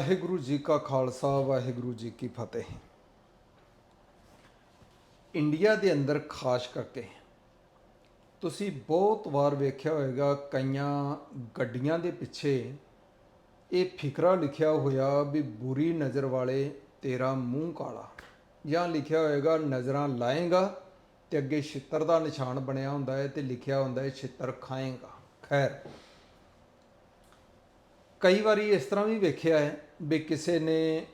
ਵਾਹਿਗੁਰੂ ਜੀ ਕਾ ਖਾਲਸਾ, ਵਾਹਿਗੁਰੂ ਜੀ ਕੀ ਫਤਿਹ। ਇੰਡੀਆ ਦੇ ਅੰਦਰ ਖਾਸ ਕਰਕੇ ਤੁਸੀਂ ਬਹੁਤ ਵਾਰ ਵੇਖਿਆ ਹੋਵੇਗਾ, ਕਈਆਂ ਗੱਡੀਆਂ ਦੇ ਪਿੱਛੇ ਇਹ ਫਿਕਰਾ ਲਿਖਿਆ ਹੋਇਆ ਵੀ ਬੁਰੀ ਨਜ਼ਰ ਵਾਲੇ ਤੇਰਾ ਮੂੰਹ ਕਾਲਾ। ਜਾਂ ਲਿਖਿਆ ਹੋਏਗਾ ਨਜ਼ਰਾਂ ਲਾਏਗਾ ਤੇ ਅੱਗੇ ਛਿੱਤਰ ਦਾ ਨਿਸ਼ਾਨ ਬਣਿਆ ਹੁੰਦਾ ਹੈ ਤੇ ਲਿਖਿਆ ਹੁੰਦਾ ਹੈ ਛਿੱਤਰ ਖਾਏਗਾ। ਖੈਰ, ਕਈ ਵਾਰੀ ਇਸ ਤਰ੍ਹਾਂ ਵੀ ਵੇਖਿਆ ਹੈ ਵੀ ਕਿਸੇ ਨੇ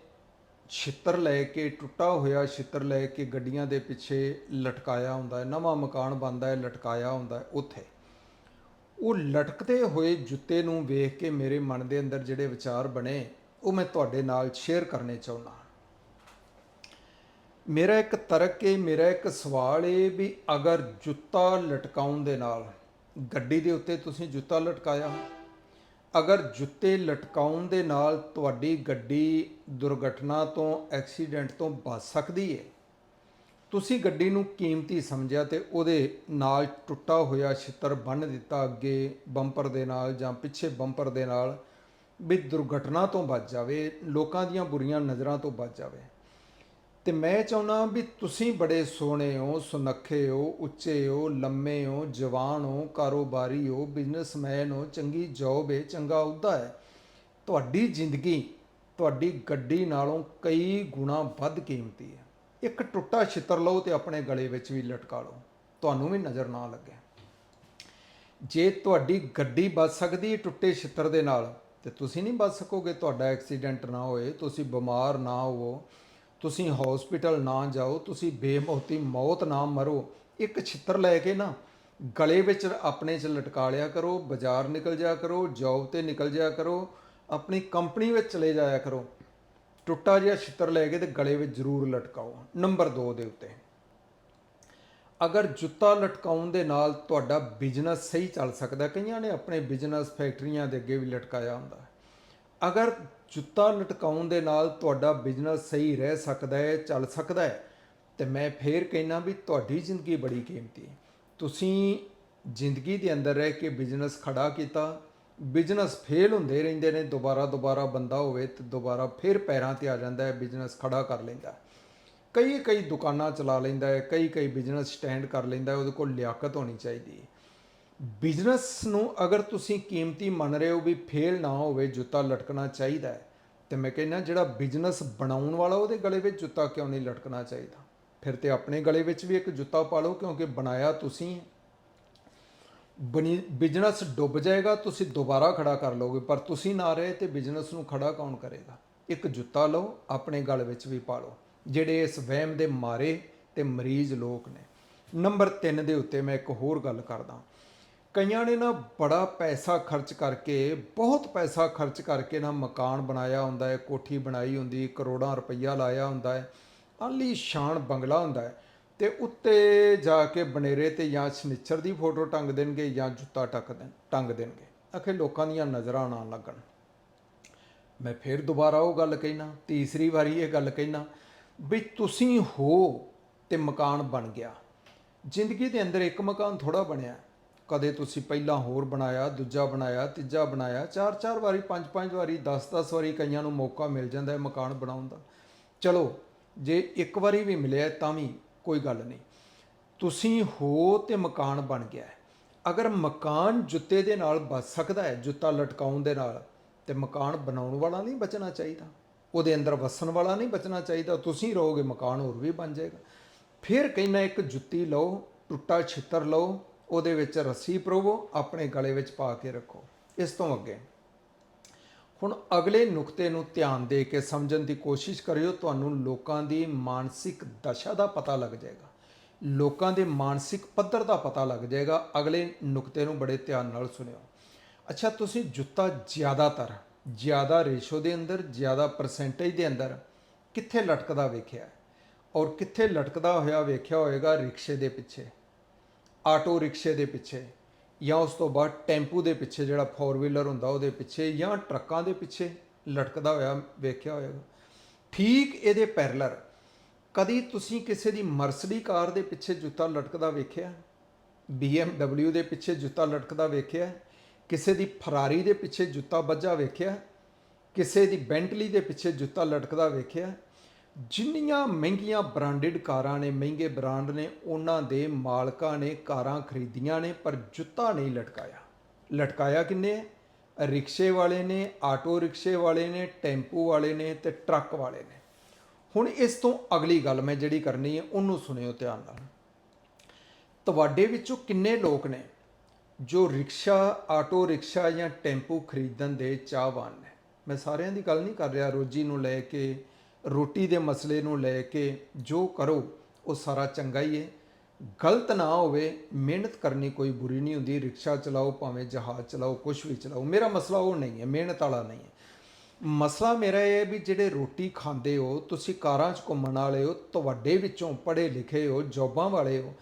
ਛਿੱਤਰ ਲੈ ਕੇ, ਟੁੱਟਾ ਹੋਇਆ ਛਿੱਤਰ ਲੈ ਕੇ ਗੱਡੀਆਂ ਦੇ ਪਿੱਛੇ ਲਟਕਾਇਆ ਹੁੰਦਾ ਹੈ, ਨਵਾਂ ਮਕਾਨ ਬਣਦਾ ਹੈ, ਲਟਕਾਇਆ ਹੁੰਦਾ ਹੈ ਉੱਥੇ। ਉਹ ਲਟਕਦੇ ਹੋਏ ਜੁੱਤੇ ਨੂੰ ਵੇਖ ਕੇ ਮੇਰੇ ਮਨ ਦੇ ਅੰਦਰ ਜਿਹੜੇ ਵਿਚਾਰ ਬਣੇ, ਉਹ ਮੈਂ ਤੁਹਾਡੇ ਨਾਲ ਸ਼ੇਅਰ ਕਰਨੇ ਚਾਹੁੰਦਾ ਮੇਰਾ ਇੱਕ ਤਰਕ ਹੈ ਮੇਰਾ ਇੱਕ ਸਵਾਲ ਹੈ ਵੀ ਅਗਰ ਜੁੱਤਾ ਲਟਕਾਉਣ ਦੇ ਨਾਲ, ਗੱਡੀ ਦੇ ਉੱਤੇ ਤੁਸੀਂ ਜੁੱਤਾ ਲਟਕਾਇਆ? ਅਗਰ ਜੁੱਤੇ ਲਟਕਾਉਣ ਦੇ ਨਾਲ ਤੁਹਾਡੀ ਗੱਡੀ ਦੁਰਘਟਨਾ ਤੋਂ, ਐਕਸੀਡੈਂਟ ਤੋਂ ਬਚ ਸਕਦੀ ਹੈ ਤੁਸੀਂ ਗੱਡੀ ਨੂੰ ਕੀਮਤੀ ਸਮਝਿਆ ਤੇ ਉਹਦੇ ਨਾਲ ਟੁੱਟਾ ਹੋਇਆ ਛਿੱਤਰ ਬੰਨ ਦਿੱਤਾ ਅੱਗੇ ਬੰਪਰ ਦੇ ਨਾਲ ਜਾਂ ਪਿੱਛੇ ਬੰਪਰ ਦੇ ਨਾਲ ਵੀ ਦੁਰਘਟਨਾ ਤੋਂ ਬਚ ਜਾਵੇ, ਲੋਕਾਂ ਦੀਆਂ ਬੁਰੀਆਂ ਨਜ਼ਰਾਂ ਤੋਂ ਬਚ ਜਾਵੇ। ਤੇ ਮੈਂ ਚਾਹੁੰਦਾ ਵੀ ਤੁਸੀਂ ਬੜੇ ਸੋਹਣੇ ਹੋ, ਸੁਨੱਖੇ ਹੋ, ਉੱਚੇ ਹੋ, ਲੰਮੇ ਹੋ, ਜਵਾਨ ਹੋ, ਕਾਰੋਬਾਰੀ ਹੋ ਬਿਜ਼ਨਸਮੈਨ ਹੋ, ਚੰਗੀ ਜੌਬ ਹੈ, ਚੰਗਾ ਅਹੁਦਾ ਹੈ। ਤੁਹਾਡੀ ਜ਼ਿੰਦਗੀ, ਤੁਹਾਡੀ ਗੱਡੀ ਨਾਲੋਂ ਕਈ ਗੁਣਾ ਵੱਧ ਕੀਮਤੀ ਹੈ। ਇੱਕ ਟੁੱਟਾ ਛਿੱਤਰ ਲਓ ਤੇ ਆਪਣੇ ਗਲੇ ਵਿੱਚ ਵੀ ਲਟਕਾ ਲਓ। ਤੁਹਾਨੂੰ ਵੀ ਨਜ਼ਰ ਨਾ ਲੱਗੇ। ਜੇ ਤੁਹਾਡੀ ਗੱਡੀ ਬਚ ਸਕਦੀ ਹੈ ਟੁੱਟੇ ਛਿੱਤਰ ਦੇ ਨਾਲ, ਤੇ ਤੁਸੀਂ ਨਹੀਂ ਬਚ ਸਕੋਗੇ, ਤੁਹਾਡਾ ਐਕਸੀਡੈਂਟ ਨਾ ਹੋਏ, ਤੁਸੀਂ ਬਿਮਾਰ ਨਾ ਹੋਵੋ ਤੁਸੀਂ ਹਸਪੀਟਲ ਨਾ ਜਾਓ, ਤੁਸੀਂ ਬੇਮੌਤੀ ਮੌਤ ਨਾ ਮਰੋ। ਇੱਕ ਛਿੱਤਰ ਲੈ ਕੇ ਨਾ ਗਲੇ ਵਿੱਚ ਆਪਣੇ 'ਚ ਲਟਕਾ ਲਿਆ ਕਰੋ, ਬਾਜ਼ਾਰ ਨਿਕਲ ਜਾ ਕਰੋ ਜੌਬ ਤੇ ਨਿਕਲ ਜਾ ਕਰੋ, ਆਪਣੀ ਕੰਪਨੀ ਵਿੱਚ ਚਲੇ ਜਾਇਆ ਕਰੋ। ਟੁੱਟਾ ਜਿਹਾ ਛਿੱਤਰ ਲੈ ਕੇ ਤੇ ਗਲੇ ਵਿੱਚ ਜ਼ਰੂਰ ਲਟਕਾਓ। ਨੰਬਰ 2 ਦੇ ਉੱਤੇ। ਅਗਰ ਜੁੱਤਾ ਲਟਕਾਉਣ ਦੇ ਨਾਲ ਤੁਹਾਡਾ ਬਿਜ਼ਨਸ ਸਹੀ ਚੱਲ ਸਕਦਾ, ਕਈਆਂ ਨੇ ਆਪਣੇ ਬਿਜ਼ਨਸ ਫੈਕਟਰੀਆਂ ਦੇ ਅੱਗੇ ਵੀ ਲਟਕਾਇਆ ਹੁੰਦਾ। ਅਗਰ ਜੁੱਤਾ ਲਟਕਾਉਣ ਦੇ ਨਾਲ ਤੁਹਾਡਾ ਬਿਜ਼ਨਸ ਸਹੀ ਰਹਿ ਸਕਦਾ ਹੈ, ਚੱਲ ਸਕਦਾ ਹੈ। ਤੇ ਮੈਂ ਫੇਰ ਕਹਿਣਾ ਵੀ ਤੁਹਾਡੀ ਜ਼ਿੰਦਗੀ ਬੜੀ ਕੀਮਤੀ ਹੈ। ਤੁਸੀਂ ਜ਼ਿੰਦਗੀ ਦੇ ਅੰਦਰ ਰਹਿ ਕੇ ਬਿਜ਼ਨਸ ਖੜਾ ਕੀਤਾ, ਬਿਜ਼ਨਸ ਫੇਲ ਹੁੰਦੇ ਰਹਿੰਦੇ ਨੇ, ਦੁਬਾਰਾ ਦੁਬਾਰਾ ਬੰਦਾ ਹੋਵੇ ਤੇ ਦੁਬਾਰਾ ਫੇਰ ਪੈਰਾਂ ਤੇ ਆ ਜਾਂਦਾ ਹੈ, ਬਿਜ਼ਨਸ ਖੜਾ ਕਰ ਲੈਂਦਾ ਕਈ ਕਈ ਦੁਕਾਨਾਂ ਚਲਾ ਲੈਂਦਾ ਹੈ ਕਈ ਕਈ ਬਿਜ਼ਨਸ ਸਟੈਂਡ ਕਰ ਲੈਂਦਾ ਹੈ, ਉਹਦੇ ਕੋਲ ਲਿਆਕਤ ਹੋਣੀ ਚਾਹੀਦੀ ਹੈ। ਬਿਜ਼ਨਸ ਨੂੰ ਅਗਰ ਤੁਸੀਂ ਕੀਮਤੀ ਮੰਨ ਰਹੇ ਹੋ ਵੀ ਫੇਲ ਨਾ ਹੋਵੇ, ਜੁੱਤਾ ਲਟਕਣਾ ਚਾਹੀਦਾ ਹੈ, ਤੇ ਮੈਂ ਕਹਿੰਦਾ ਜਿਹੜਾ ਬਿਜ਼ਨਸ ਬਣਾਉਣ ਵਾਲਾ ਉਹਦੇ ਗਲੇ ਵਿੱਚ ਜੁੱਤਾ ਕਿਉਂ ਨਹੀਂ ਲਟਕਣਾ ਚਾਹੀਦਾ? ਫਿਰ ਤੇ ਆਪਣੇ ਗਲੇ ਵਿੱਚ ਵੀ ਇੱਕ ਜੁੱਤਾ ਪਾ ਲਓ, ਕਿਉਂਕਿ ਬਣਾਇਆ ਤੁਸੀਂ ਹੈ। ਬਣੀ, ਬਿਜ਼ਨਸ ਡੁੱਬ ਜਾਏਗਾ, ਤੁਸੀਂ ਦੁਬਾਰਾ ਖੜਾ ਕਰ ਲਓਗੇ, ਪਰ ਤੁਸੀਂ ਨਾ ਰਹੇ ਤੇ ਬਿਜ਼ਨਸ ਨੂੰ ਖੜਾ ਕੌਣ ਕਰੇਗਾ? ਇੱਕ ਜੁੱਤਾ ਲਓ, ਆਪਣੇ ਗਲ ਵਿੱਚ ਵੀ ਪਾ ਲਓ, ਜਿਹੜੇ ਇਸ ਵਹਿਮ ਦੇ ਮਾਰੇ ਤੇ ਮਰੀਜ਼ ਲੋਕ ਨੇ। ਨੰਬਰ 3 ਦੇ ਉੱਤੇ ਮੈਂ ਇੱਕ ਹੋਰ ਗੱਲ ਕਰਦਾ। ਕਈਆਂ ਨੇ ਨਾ ਬੜਾ ਪੈਸਾ ਖਰਚ ਕਰਕੇ, ਬਹੁਤ ਪੈਸਾ ਖਰਚ ਕਰਕੇ ਨਾ ਮਕਾਨ ਬਣਾਇਆ ਹੁੰਦਾ ਹੈ, ਕੋਠੀ ਬਣਾਈ ਹੁੰਦੀ, ਕਰੋੜਾਂ ਰੁਪਈਆ ਲਾਇਆ ਹੁੰਦਾ ਹੈ ਆਲੀ ਸ਼ਾਨ ਬੰਗਲਾ ਹੁੰਦਾ ਹੈ। ਤੇ ਉੱਤੇ ਜਾ ਕੇ ਬਨੇਰੇ ਤੇ ਜਾਂ ਸ਼ਨੀਚਰ ਦੀ ਫੋਟੋ ਟੰਗ ਦੇਣਗੇ ਜਾਂ ਜੁੱਤਾ ਟੱਕ ਦੇਣ, ਟੰਗ ਦੇਣਗੇ। ਆਖੇ ਲੋਕਾਂ ਦੀਆਂ ਨਜ਼ਰਾਂ ਨਾ ਲੱਗਣ। ਮੈਂ ਫਿਰ ਦੁਬਾਰਾ ਉਹ ਗੱਲ ਕਹਿਣਾ, ਤੀਸਰੀ ਵਾਰੀ ਇਹ ਗੱਲ ਕਹਿਣਾ ਵੀ ਤੁਸੀਂ ਹੋ ਤੇ ਮਕਾਨ ਬਣ ਗਿਆ। ਜ਼ਿੰਦਗੀ ਦੇ ਅੰਦਰ ਇੱਕ ਮਕਾਨ ਥੋੜਾ ਬਣਿਆ। ਕਦੇ ਤੁਸੀਂ ਪਹਿਲਾਂ ਹੋਰ ਬਣਾਇਆ, ਦੂਜਾ ਬਣਾਇਆ, ਤੀਜਾ ਬਣਾਇਆ, ਚਾਰ ਚਾਰ ਵਾਰੀ, ਪੰਜ ਪੰਜ ਵਾਰੀ 10 10 ਵਾਰੀ ਕਈਆਂ ਨੂੰ ਮੌਕਾ ਮਿਲ ਜਾਂਦਾ ਹੈ ਮਕਾਨ ਬਣਾਉਣ ਦਾ। ਚਲੋ, ਜੇ ਇੱਕ ਵਾਰੀ ਵੀ ਮਿਲਿਆ ਤਾਂ ਵੀ ਕੋਈ ਗੱਲ ਨਹੀਂ। ਤੁਸੀਂ ਹੋ ਤੇ ਮਕਾਨ ਬਣ ਗਿਆ ਹੈ। ਅਗਰ ਮਕਾਨ ਜੁੱਤੇ ਦੇ ਨਾਲ ਬਚ ਸਕਦਾ ਹੈ, ਜੁੱਤਾ ਲਟਕਾਉਣ ਦੇ ਨਾਲ, ਤੇ ਮਕਾਨ ਬਣਾਉਣ ਵਾਲਾ ਨਹੀਂ ਬਚਣਾ ਚਾਹੀਦਾ। ਉਹਦੇ ਅੰਦਰ ਵਸਣ ਵਾਲਾ ਨਹੀਂ ਬਚਣਾ ਚਾਹੀਦਾ, ਤੁਸੀਂ ਰਹੋਗੇ, ਮਕਾਨ ਹੋਰ ਵੀ ਬਣ ਜਾਏਗਾ। ਫਿਰ ਕਹਿੰਦਾ ਇੱਕ ਜੁੱਤੀ ਲਓ, ਟੁੱਟਾ ਛਿੱਤਰ ਲਓ ਉਹਦੇ ਵਿੱਚ ਰੱਸੀ ਪਰੋਵੋ, ਆਪਣੇ ਗਲੇ ਵਿੱਚ ਪਾ ਕੇ ਰੱਖੋ। ਇਸ ਤੋਂ ਅੱਗੇ, ਹੁਣ ਅਗਲੇ ਨੁਕਤੇ ਨੂੰ ਧਿਆਨ ਦੇ ਕੇ ਸਮਝਣ ਦੀ ਕੋਸ਼ਿਸ਼ ਕਰਿਓ, ਤੁਹਾਨੂੰ ਲੋਕਾਂ ਦੀ ਮਾਨਸਿਕ ਦਸ਼ਾ ਦਾ ਪਤਾ ਲੱਗ ਜਾਏਗਾ। ਲੋਕਾਂ ਦੇ ਮਾਨਸਿਕ ਪੱਧਰ ਦਾ ਪਤਾ ਲੱਗ ਜਾਏਗਾ। ਅਗਲੇ ਨੁਕਤੇ ਨੂੰ ਬੜੇ ਧਿਆਨ ਨਾਲ ਸੁਣਿਓ। ਅੱਛਾ, ਤੁਸੀਂ ਜੁੱਤਾ ਜ਼ਿਆਦਾਤਰ, ਜ਼ਿਆਦਾ ਰੇਸ਼ੋ ਦੇ ਅੰਦਰ, ਜ਼ਿਆਦਾ ਪਰਸੈਂਟੇਜ ਦੇ ਅੰਦਰ ਕਿੱਥੇ ਲਟਕਦਾ ਵੇਖਿਆ? ਔਰ ਕਿੱਥੇ ਲਟਕਦਾ ਹੋਇਆ ਵੇਖਿਆ ਹੋਏਗਾ ਰਿਕਸ਼ੇ ਦੇ ਪਿੱਛੇ? ਆਟੋ ਰਿਕਸ਼ੇ ਦੇ ਪਿੱਛੇ ਜਾਂ ਉਸ ਤੋਂ ਬਾਅਦ ਟੈਂਪੂ ਦੇ ਪਿੱਛੇ ਜਿਹੜਾ 4 ਵੀਲਰ ਹੁੰਦਾ ਉਹਦੇ ਪਿੱਛੇ ਜਾਂ ਟਰੱਕਾਂ ਦੇ ਪਿੱਛੇ ਲਟਕਦਾ ਹੋਇਆ ਵੇਖਿਆ ਹੋਵੇਗਾ ਠੀਕ ਇਹਦੇ ਪੈਰਲਰ ਕਦੀ ਤੁਸੀਂ ਕਿਸੇ ਦੀ ਮਰਸਡੀ ਕਾਰ ਦੇ ਪਿੱਛੇ ਜੁੱਤਾ ਲਟਕਦਾ ਵੇਖਿਆ? BMW ਦੇ ਪਿੱਛੇ ਜੁੱਤਾ ਲਟਕਦਾ ਵੇਖਿਆ? ਕਿਸੇ ਦੀ ਫਰਾਰੀ ਦੇ ਪਿੱਛੇ ਜੁੱਤਾ ਵੱਜਾ ਵੇਖਿਆ? ਕਿਸੇ ਦੀ ਬੈਂਟਲੀ ਦੇ ਪਿੱਛੇ ਜੁੱਤਾ ਲਟਕਦਾ ਵੇਖਿਆ? ਜਿੰਨੀਆਂ ਮਹਿੰਗੀਆਂ ਬ੍ਰਾਂਡਡ ਕਾਰਾਂ ਨੇ, ਮਹਿੰਗੇ ਬ੍ਰਾਂਡ ਨੇ, ਉਹਨਾਂ ਦੇ ਮਾਲਕਾਂ ਨੇ ਕਾਰਾਂ ਖਰੀਦੀਆਂ ਨੇ, ਪਰ ਜੁੱਤਾ ਨਹੀਂ ਲਟਕਾਇਆ। ਲਟਕਾਇਆ ਕਿੰਨੇ? ਰਿਕਸ਼ੇ ਵਾਲੇ ਨੇ, ਆਟੋ ਰਿਕਸ਼ੇ ਵਾਲੇ ਨੇ, ਟੈਂਪੂ ਵਾਲੇ ਨੇ ਤੇ ਟਰੱਕ ਵਾਲੇ ਨੇ। ਹੁਣ ਇਸ ਤੋਂ ਅਗਲੀ ਗੱਲ ਮੈਂ ਜਿਹੜੀ ਕਰਨੀ ਹੈ, ਉਹਨੂੰ ਸੁਣਿਓ ਧਿਆਨ ਨਾਲ। ਤੁਹਾਡੇ ਵਿੱਚੋਂ ਕਿੰਨੇ ਲੋਕ ਨੇ ਜੋ ਰਿਕਸ਼ਾ, ਆਟੋ ਰਿਕਸ਼ਾ ਜਾਂ ਟੈਂਪੂ ਖਰੀਦਣ ਦੇ ਚਾਹਵਾਨ ਨੇ? ਮੈਂ ਸਾਰਿਆਂ ਦੀ ਗੱਲ ਨਹੀਂ ਕਰ ਰਿਹਾ, ਰੋਜੀ ਨੂੰ ਲੈ ਕੇ ਰੋਟੀ ਦੇ ਮਸਲੇ ਨੂੰ ਲੈ ਕੇ ਜੋ ਕਰੋ, ਉਹ ਸਾਰਾ ਚੰਗਾ ਹੀ ਹੈ ਗਲਤ ਨਾ ਹੋਵੇ, ਮਿਹਨਤ ਕਰਨੀ ਕੋਈ ਬੁਰੀ ਨਹੀਂ ਹੁੰਦੀ। ਰਿਕਸ਼ਾ ਚਲਾਓ, ਭਾਵੇਂ ਜਹਾਜ਼ ਚਲਾਓ ਕੁਝ ਵੀ ਚਲਾਓ। ਮੇਰਾ ਮਸਲਾ ਉਹ ਨਹੀਂ ਹੈ, ਮਿਹਨਤ ਵਾਲਾ ਨਹੀਂ ਹੈ। ਮਸਲਾ ਮੇਰਾ ਇਹ ਹੈ ਵੀ ਜਿਹੜੇ ਰੋਟੀ ਖਾਂਦੇ ਹੋ, ਤੁਸੀਂ ਕਾਰਾਂ 'ਚ ਘੁੰਮਣ ਵਾਲੇ ਹੋ, ਤੁਹਾਡੇ ਵਿੱਚੋਂ ਪੜ੍ਹੇ ਲਿਖੇ ਹੋ, ਜੌਬਾਂ ਵਾਲੇ ਹੋ,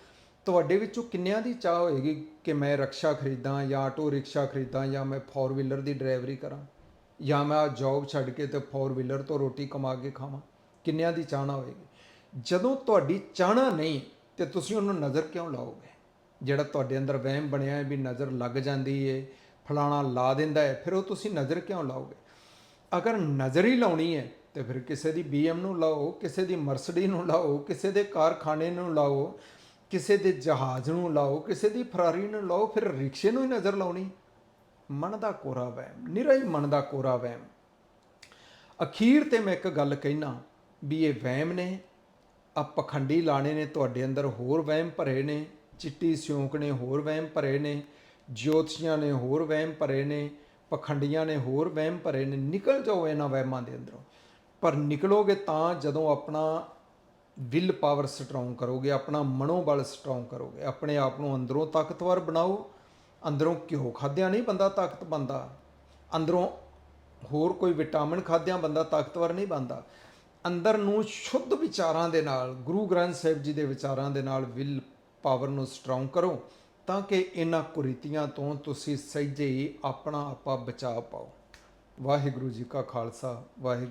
ਤੁਹਾਡੇ ਵਿੱਚੋਂ ਕਿੰਨਿਆਂ ਦੀ ਚਾਹ ਹੋਏਗੀ ਕਿ ਮੈਂ ਰਕਸ਼ਾ ਖਰੀਦਾਂ ਜਾਂ ਆਟੋ ਰਿਕਸ਼ਾ ਖਰੀਦਾਂ ਜਾਂ ਮੈਂ ਫੋਰ ਵੀਲਰ ਦੀ ਡਰਾਈਵਰੀ ਕਰਾਂ? ਜਾਂ ਮੈਂ ਜੌਬ ਛੱਡ ਕੇ ਤੇ ਫੋਰ ਵੀਲਰ ਤੋਂ ਰੋਟੀ ਕਮਾ ਕੇ ਖਾਵਾਂ, ਕਿੰਨਿਆਂ ਦੀ ਚਾਹਨਾ ਹੋਏਗੀ। ਜਦੋਂ ਤੁਹਾਡੀ ਚਾਹਨਾ ਨਹੀਂ, ਤੇ ਤੁਸੀਂ ਉਹਨੂੰ ਨਜ਼ਰ ਕਿਉਂ ਲਾਓਗੇ? ਜਿਹੜਾ ਤੁਹਾਡੇ ਅੰਦਰ ਵਹਿਮ ਬਣਿਆ ਹੈ ਵੀ ਨਜ਼ਰ ਲੱਗ ਜਾਂਦੀ ਏ, ਫਲਾਣਾ ਲਾ ਦਿੰਦਾ ਹੈ, ਫਿਰ ਉਹ ਤੁਸੀਂ ਨਜ਼ਰ ਕਿਉਂ ਲਾਓਗੇ? ਅਗਰ ਨਜ਼ਰ ਹੀ ਲਾਉਣੀ ਹੈ, ਤੇ ਫਿਰ ਕਿਸੇ ਦੀ BM ਨੂੰ ਲਾਓ, ਕਿਸੇ ਦੀ ਮਰਸਡੀ ਨੂੰ ਲਾਓ, ਕਿਸੇ ਦੇ ਕਾਰਖਾਨੇ ਨੂੰ ਲਾਓ, ਕਿਸੇ ਦੇ ਜਹਾਜ਼ ਨੂੰ ਲਾਓ, ਕਿਸੇ ਦੀ ਫਰਾਰੀ ਨੂੰ ਲਾਓ, ਫਿਰ ਰਿਕਸ਼ੇ ਨੂੰ ਹੀ ਨਜ਼ਰ ਲਾਉਣੀ। ਮਨ ਦਾ ਕੋਰਾ ਵਹਿਮ ਨਿਰਾ ਹੀ ਮਨ ਦਾ ਕੋਰਾ ਵਹਿਮ। ਅਖੀਰ ਤੇ ਮੈਂ ਇੱਕ ਗੱਲ ਕਹਿਣਾ ਵੀ ਇਹ ਵਹਿਮ ਨੇ, ਆ ਪਖੰਡੀ ਲਾਣੇ ਨੇ, ਤੁਹਾਡੇ ਅੰਦਰ ਹੋਰ ਵਹਿਮ ਭਰੇ ਨੇ, ਚਿੱਟੀ ਸਿਉਂਕ ਨੇ ਹੋਰ ਵਹਿਮ ਭਰੇ ਨੇ, ਜੋਤਸ਼ੀਆਂ ਨੇ ਹੋਰ ਵਹਿਮ ਭਰੇ ਨੇ, ਪਖੰਡੀਆਂ ਨੇ ਹੋਰ ਵਹਿਮ ਭਰੇ ਨੇ, ਨਿਕਲ ਜਾਓ ਇਹਨਾਂ ਵਹਿਮਾਂ ਦੇ ਅੰਦਰੋਂ। ਪਰ ਨਿਕਲੋਗੇ ਤਾਂ ਜਦੋਂ ਆਪਣਾ ਵਿਲ ਪਾਵਰ ਸਟਰੋਂਗ ਕਰੋਗੇ, ਆਪਣਾ ਮਨੋਬਲ ਸਟਰੋਂਗ ਕਰੋਗੇ, ਆਪਣੇ ਆਪ ਨੂੰ ਅੰਦਰੋਂ ਤਾਕਤਵਰ ਬਣਾਓ ਅੰਦਰੋਂ ਘਿਓ ਖਾਦਿਆਂ ਨਹੀਂ, ਬੰਦਾ ਤਾਕਤ ਬੰਦਾ। ਅੰਦਰੋਂ ਹੋਰ ਕੋਈ ਵਿਟਾਮਿਨ ਖਾਦਿਆਂ ਬੰਦਾ ਤਾਕਤਵਰ ਨਹੀਂ ਬਣਦਾ। ਅੰਦਰ ਨੂੰ ਸ਼ੁੱਧ ਵਿਚਾਰਾਂ ਦੇ ਨਾਲ, ਗੁਰੂ ਗ੍ਰੰਥ ਸਾਹਿਬ ਜੀ ਦੇ ਵਿਚਾਰਾਂ ਦੇ ਨਾਲ ਵਿਲ ਪਾਵਰ ਨੂੰ ਸਟਰੋਂਗ ਕਰੋ, ਤਾਂ ਕਿ ਇਹਨਾਂ ਕੁਰੀਤੀਆਂ ਤੋਂ ਤੁਸੀਂ ਸਹਿਜੇ ਹੀ ਆਪਣਾ ਆਪਾ ਬਚਾ ਪਾਓ। ਵਾਹਿਗੁਰੂ ਜੀ ਕਾ ਖਾਲਸਾ, ਵਾਹਿਗੁਰੂ